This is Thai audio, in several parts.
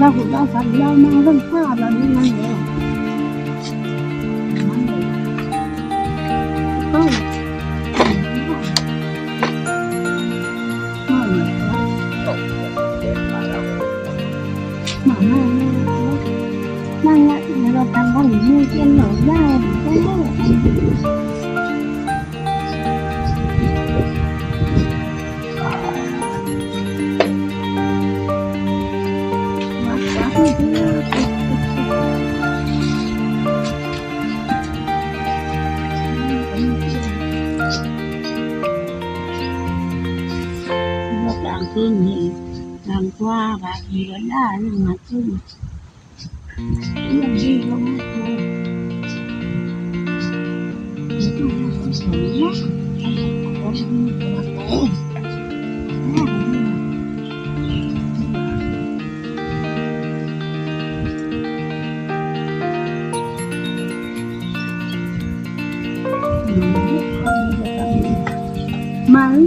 ra cũng đã sẵn giao mang rất xa là đi mang nhiều Mang lại là tăng bằng như trên nổ ra, cái này l'inconnu, d'un voir à vivre thank you.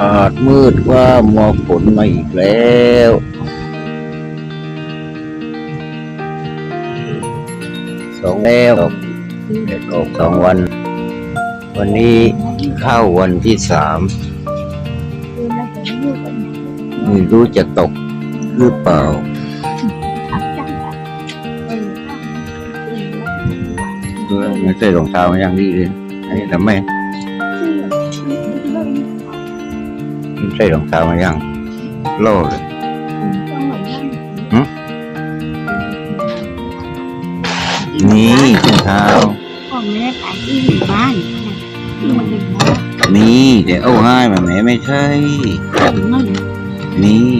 อาจมืดว่ามัวฝนมาอีกแล้วสองแล้วเด็กออกสองวัน วันนี้เข้าวันที่สามไม่รู้จะตกหรือเปล่า เออไม่ใส่รองเท้ามาอย่างดีเลยอันนี้ทำไมไม่ใส่รองเท้ามาอย่างโล่เลยนี่รองเท้า con mẹ phải đi nghỉ ban nhưng mà đừng nói นี่เดี๋ยวเอาให้มาแม่ไม่ใช่ đừng nói นี่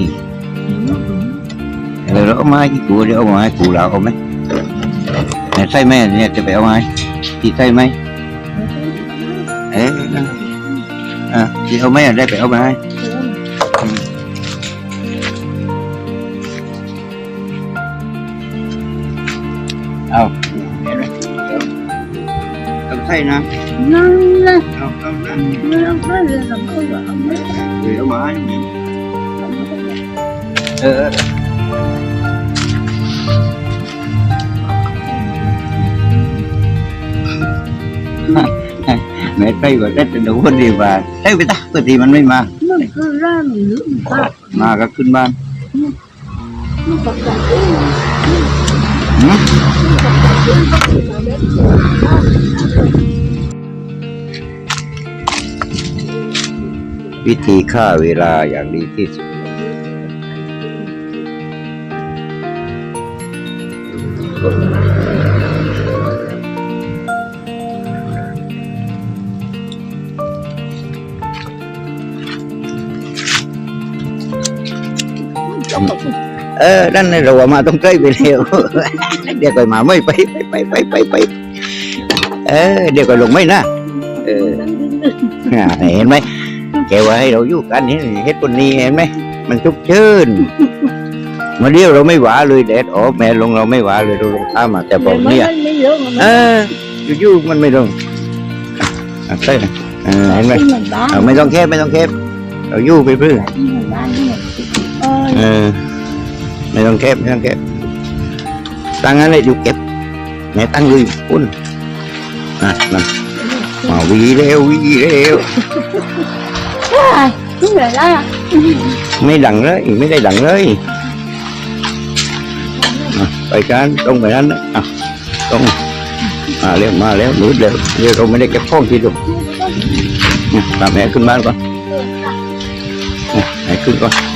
đừng nói đừng เดี๋ยวเราเอามาที่กูเดี๋ยวเอามาให้กูเราเอาไหมไหนใช่ไหมเนี่ยจะไปเอามาให้ ที่ใช่ไหมเอ๊ะอะที่เอาไหมอะได้ไปเอามาให้เอาเห็นไหมเดี๋ยวเอาใช่นะ nó nó เอาเอานะ nó có là làm có vợ mới เดี๋ยวเอามาให้เนี่ยเออ mẹ tay vào đất đủ vấn đề và tay với ta cái gì mình mới mà nó cứ ra mình nữa mình ta mà các kinh ban nó tập tập ừ? วิธีฆ่าเวลาอย่างดีที่สุด เออนั่นน่ะเราว่ามาต้องใกล้ไปเร็วเดี๋ยวก่อนมาไม่ไปไปไปไปไปไปเออเดี๋ยวก่อนลงไม่นะเอออ่าเห็นไหมแกว่าให้เราอยู่กันเห็นเฮ็ดคนนี้เห็นไหมมันชุกชื่นมาเดียวเราไม่หวาเลยแดดออกแม่ลงเราไม่หวาเลยเราลงตามมาแต่บอกเนี่ยมันไม่ลงเอออยู่ๆมันไม่ลงอะใช่ไหมเออเห็นไหมที่มันบ้านเอาไม่ต้องแคบไม่ต้องแคบเราอยู่ไปเพื่อที่มันบ้านที่มันเออเออไม่ ต้องแคบไม่ต้องแคบตั้งนั้นเลยอยู่เก็บแม่ตั้งเลยปุ่นอะนั่นมาวีเร็ววีเร็วใช่ที่ไหนล่ะไม่ดังเลยไม่ได้ดังเลยไปกันตรงไปนั้นอะตรงมาเร็วมาแล้วมืดเร็วเดี๋ยวเราไม่ได้เก็บข้องที่ดูตามแม่ขึ้นบ้านก่อนเนี่ยให้ขึ้นก่อน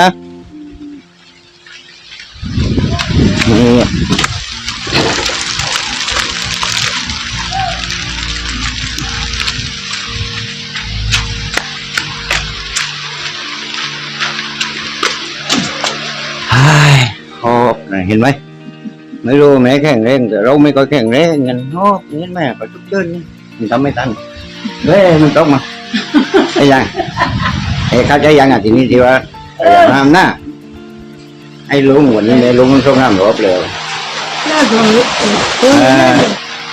นะนี่ไอ้หอบนะเห็น ไหมไม่รู้แม่แข็งแรงแต่เราไม่ก็แข็งแรงเงินหอบเห็นไหมก็ทุกเชิญมันทำไม่ทันเฮ้ยมันต้องมาไอ้ยังไอ้เข้าใจยังอะทีนี้ที่ว่าอย่าทำหน้าไอ้ลุงวันนี้แม่ลุงมันต้องห้ามรบเลยน่าสงสารเออ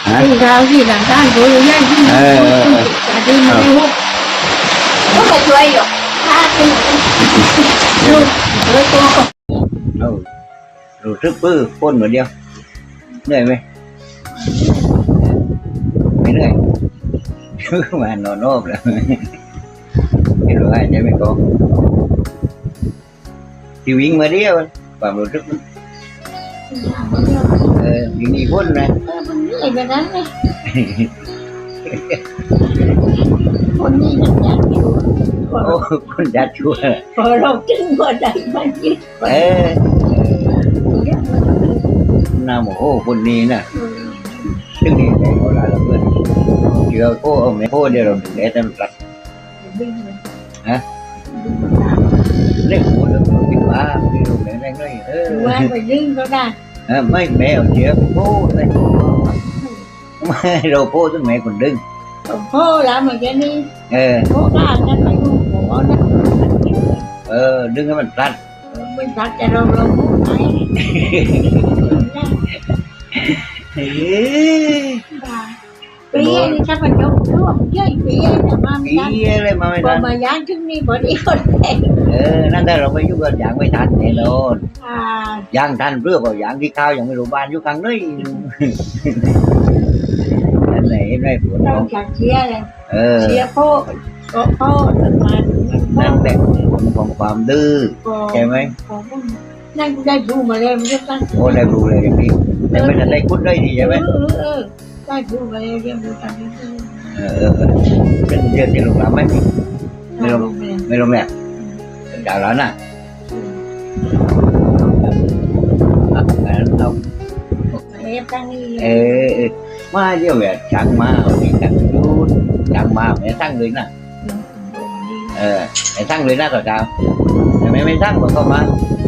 ฮะที่เราที่หลังบ้านเขาอยู่นั่นที่เออเออเออแต่ที่มันไม่หุบก็มาช่วยอยู่ถ้าที่ลูกแล้วตัวก็เออ รู้สึกปื้อพ่นเหมือนเดียวเหนื่อยไหมไม่เหนื่อยมานอนรอบแล้วไม่รู้ให้ใจไม่ก็ที่วิ่งมาเดียวความรู้สึกมันเออวิ่งมีพ่นนะเออมันเหนื่อยแบบนั้นเลยคนนี้มันอยากอยู่พอโอ้คนจัดชัวร์พอเราจึงพอใจมันยิ่งเออห น้าโมโหคนนี้นะซึ่งนี่แต่เวลาเราเพื่อนเชื่อโค้เอาไม่โค้เดี๋ยวเราถึงได้แต่รัดเล่นหัวเราคิดว่าไม่รู้แรงแรงเลยเออว่าไปดึงก็ได้เออไม่แม่เอาเชื่อไปโค้เลยไม่เราโค้ต้องแม่คนดึงพ่อแล้วมันจะนี่เออพ่อบ้านนั่นไปลูกหัวนั่นเออดึงให้มันรัดไม่รักจะเราเราพูดไหน เฮ้ยปีนี้ถ้ามันยกรวบย่อยปีแต่มาไม่อีได้อะไรมาไม่พอทันมาย้ายถึงนี่พอดีคนแก่เออ นั่นถ้าเราไม่ยุ่งกับอย่างไม่ทันแน่นอนอ่าอย่างทันเพื่อเปล่าอย่างที่ข้าวยังไม่รู้บ้านอยู่ข้างในนั่นแหละเห็นไหมผลเราของจากเชียร์เลยเออเชียร์พ่อก็พ่อมันมาพ่อนั่นแหละผลของความดื้อก็ใช่ไหมนั่นได้ดูมาเลยมันก็ตั้งโอ้ได้รู้เลยอย่างนี้ แต่ไม่ทันได้คุดได้ดีใช่ไหมเออเออได้ดูมาเลยเรียนดูตามนี้เออเออเออเป็นเรื่องที่ลูกหลานไม่มีไม่ลงเลยไม่รู้แม่จากแล้วน่ะอะงั้นเราเรียนตั้งนี่เออเออมาเดี๋ยวแบบ chẳng ma ở đi chẳng chút chẳng ma mẹ thăng người nè ờ mẹ thăng người nè rồi sao mẹ mẹ mẹ thăng mà không ma ấu được chẳng có ma rồi sao mà cái bệnh gì có chút nè ờ ra có chút rồi nè ờ đâu dọc này rồi ờ cái này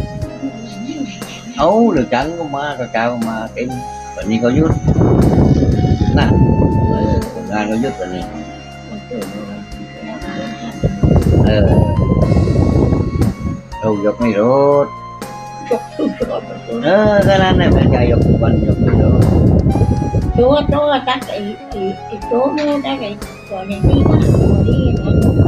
mẹ chạy dọc quanh dọc này rồi ตัวตัวตั้งไอ้ไอ้ไอ้ตัวนู้นได้ไอ้ตัวนี้นี่นะตัวนี้นะมัน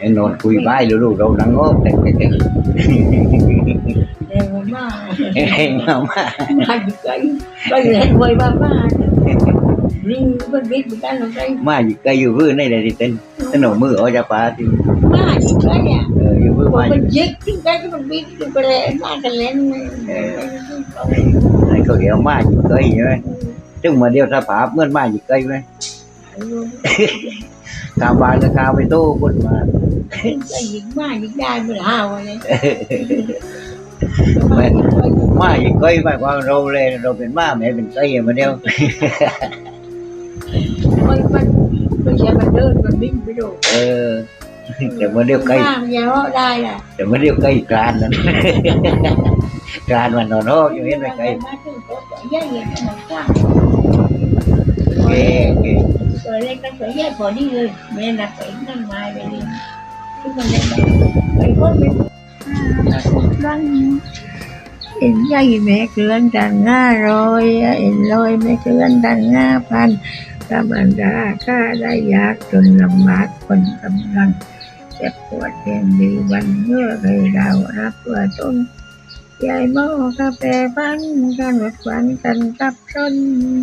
mẹ nôn cùi vai lũ lũ đâu đang ngóp cái cái cái เร็วมาก không mà มาอยู่ไกลไปเล่นมวยบ้าบ้าวิ่งมันวิ่งเหมือนกันเราไป mà gì cây vừa này là thì tên tên nổ mưa ở Japa thì มาอยู่ไกลอะ ờ อยู่เพื่อ Ủa, มาอยู่ mình giết chứ cái cái mình biết cái cái lẽ mà cái lẽ này ไอ้เขาเรียกมาอยู่ใกล้ใช่ไหมซึ่งมาเดียวสภาพเมื่อนมาอยู่ใกล้ไหม กาบานกับกาไปโต้คนมา cái gì mà những đai mình hào rồi này แม่นมาอยู่ใกล้หมายความเราเลยเราเป็นมาแม่เป็นใกล้มาเดียว Ôi, mình tôi sẽ mình đơn mình biết biết đồ เออแต่มาเดียวใกล้ làm nhà họ đai là แต่มาเดียวใกล้กลานนั่นกลานมันนอนห้องอยู่เห็นไหมใกล้ má tôi có sợi dây vậy ตัวเล็กก็ตัวใหญ่พอดีเลยแม่นักเองนั่งมาไปเลยทุกคนเลยไปก็ไปร่างยิ้เห็นใหญ่แม่เกลื่อนดังง่าร้อยเห็นลอยแม่เกลื่อนดังง่าพันกำลังดาข้าได้ยากจนลำบากคนกำลังเจ็บปวดเพียงดีวันเมื่อเคยดาวรับเพื่อต้นยายหม้อกาแฟฟันกันหวดฝันกันตับชน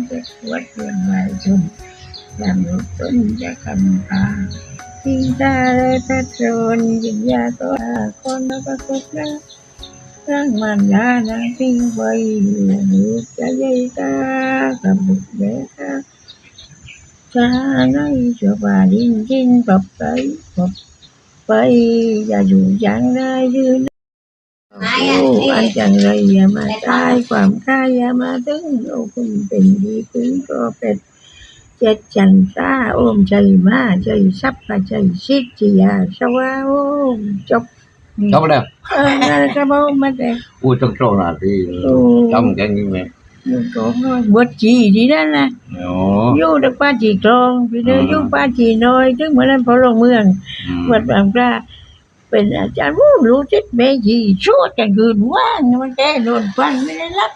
เจ็บปวดเพียงไหวจน มนุษย์ตนจะกำพาทิงตาเลยตระโตนวิญญาตัวคนแล้วก็คุกนะร่างมันดานางทิ้งไว้ลูกจะยัยตากับบุตรเด็กชาในจวบาดินจินปบไปปบไปอย่าอยู่ยังได้ยืนผู้อันจังลยอย่ามาตายความค่ายอย่ามาถึงโอ้คุณเป็นดีถึงก็เป็ด จ็ดจันทราโอมใจมาใจซับมาใจสิทธิยาสวาโอมจบจบแล้วเออนั่นก็บอกมาแต่อู้ต้องตรงนาทีโอ้จำแค่นี้ไหมลูกโตน้อยบวชจีดีนั่นนะโอ้อยู่ดักป้าจีกรองพี่เด้ออยู่ป้าจีน้อยถึงเมื่อนั้นพอลงเมืองวัดบางพระเป็นอาจารย์รู้รู้จิตแม่ยีชวดกันคืนว่างมันแก้โดนฟันไม่ได้รับ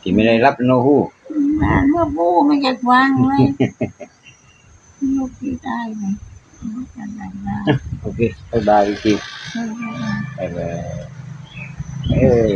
ที่ไม่ได้รับโนฮู้ มาเมื่อบูมันจะวางเลยลูกที่ได้ไหมลูกจะได้ได้ โอเคบายบายทีบายบาย เออ